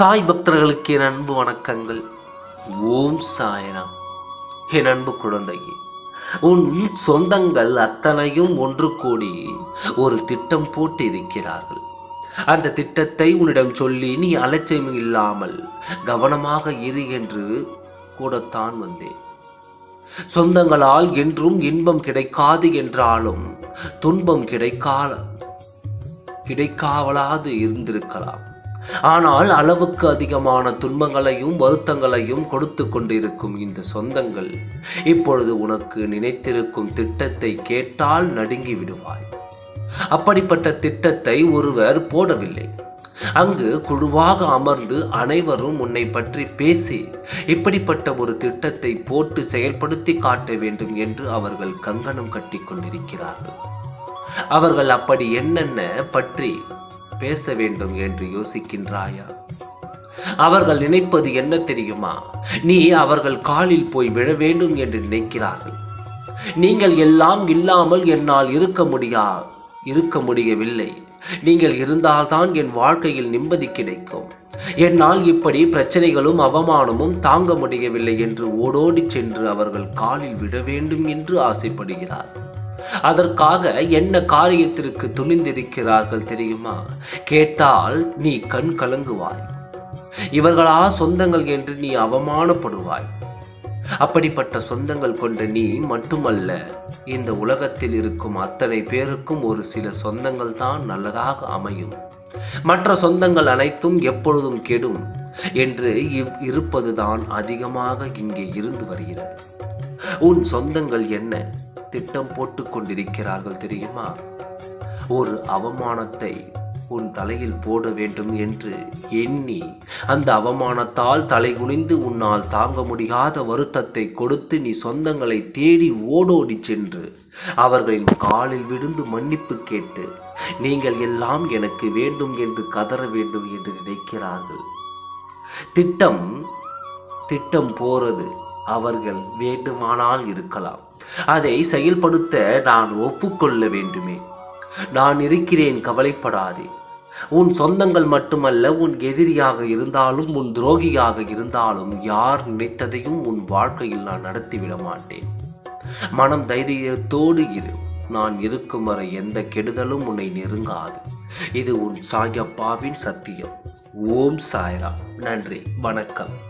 சாய் பக்தர்களுக்கு என் அன்பு வணக்கங்கள். ஓம் சாயனம் என் அன்பு குழந்தையே உன் சொந்தங்கள் அத்தனையும் ஒன்று கூடி ஒரு திட்டம் போட்டு இருக்கிறார்கள் அந்த திட்டத்தை உன்னிடம் சொல்லி நீ அலட்சியம் இல்லாமல் கவனமாக இரு என்று கூடத்தான் வந்தேன். சொந்தங்களால் என்றும் இன்பம் கிடைக்காது என்றாலும் துன்பம் கிடைக்கால கிடைக்காவலாது இருந்திருக்கலாம். ஆனால் அளவுக்கு அதிகமான துன்பங்களையும் வருத்தங்களையும் கொடுத்து கொண்டிருக்கும் இந்த சொந்தங்கள் இப்பொழுது உனக்கு நினைத்திருக்கும் திட்டத்தை கேட்டால் நடுங்கி விடுவாய். அப்படிப்பட்ட திட்டத்தை ஒருவர் போடவில்லை. அங்கு குழுவாக அமர்ந்து அனைவரும் உன்னை பற்றி பேசி இப்படிப்பட்ட ஒரு திட்டத்தை போட்டு செயல்படுத்தி காட்ட வேண்டும் என்று அவர்கள் கங்கணம் கட்டி கொண்டிருக்கிறார்கள். அவர்கள் அப்படி என்னென்ன பற்றி பேச வேண்டும் என்று யோசிக்கின்றாயா? அவர்கள் நினைப்பது என்ன தெரியுமா? நீ அவர்கள் காலில் போய் விழ வேண்டும் என்று நினைக்கிறார்கள். நீங்கள் எல்லாம் இல்லாமல் என்னால் இருக்க முடியா இருக்க முடியவில்லை. நீங்கள் இருந்தால்தான் என் வாழ்க்கையில் நிம்மதி கிடைக்கும். என்னால் இப்படி பிரச்சனைகளும் அவமானமும் தாங்க முடியவில்லை என்று ஓடோடி சென்று அவர்கள் காலில் விட வேண்டும் என்று ஆசைப்படுகிறார். அதற்காக என்ன காரியத்திற்கு துணிந்திருக்கிறார்கள் தெரியுமா? கேட்டால் நீ கண் கலங்குவாய். இவர்களா சொந்தங்கள் என்று நீ அவமானப்படுவாய். அப்படிப்பட்ட சொந்தங்கள் கொண்ட நீ மட்டுமல்ல இந்த உலகத்தில் இருக்கும் அத்தனை பேருக்கும் ஒரு சில சொந்தங்கள் தான் நல்லதாக அமையும். மற்ற சொந்தங்கள் அனைத்தும் எப்பொழுதும் கெடும் என்று இவ் இருப்பதுதான் அதிகமாக இங்கே இருந்து வருகிறது. உன் சொந்தங்கள் என்ன திட்டம் போட்டு கொண்டிருக்கிறார்கள் தெரியுமா? ஒரு அவமானத்தை உன் தலையில் போட வேண்டும் என்று எண்ணி அந்த அவமானத்தால் தலைகுனிந்து உன்னால் தாங்க முடியாத வருத்தத்தை கொடுத்து நீ சொந்தங்களை தேடி ஓடோடி சென்று அவர்களின் காலில் விழுந்து மன்னிப்பு கேட்டு நீங்கள் எல்லாம் எனக்கு வேண்டும் என்று கதற வேண்டும் என்று நினைக்கிறார்கள். திட்டம் திட்டம் போறது அவர்கள் வேண்டுமானால் இருக்கலாம். அதை செயல்படுத்த நான் ஒப்புக்கொள்ள வேண்டுமே. நான் இருக்கிறேன் கவலைப்படாதே. உன் சொந்தங்கள் மட்டுமல்ல உன் எதிரியாக இருந்தாலும் உன் துரோகியாக இருந்தாலும் யார் நினைத்ததையும் உன் வாழ்க்கையில் நான் நடத்திவிட மாட்டேன். மனம் தைரியத்தோடு இரு. நான் இருக்கும் வரை எந்த கெடுதலும் உன்னை நெருங்காது. இது உன் சாயப்பாவின் சத்தியம். ஓம் சாய்ராம். நன்றி. வணக்கம்.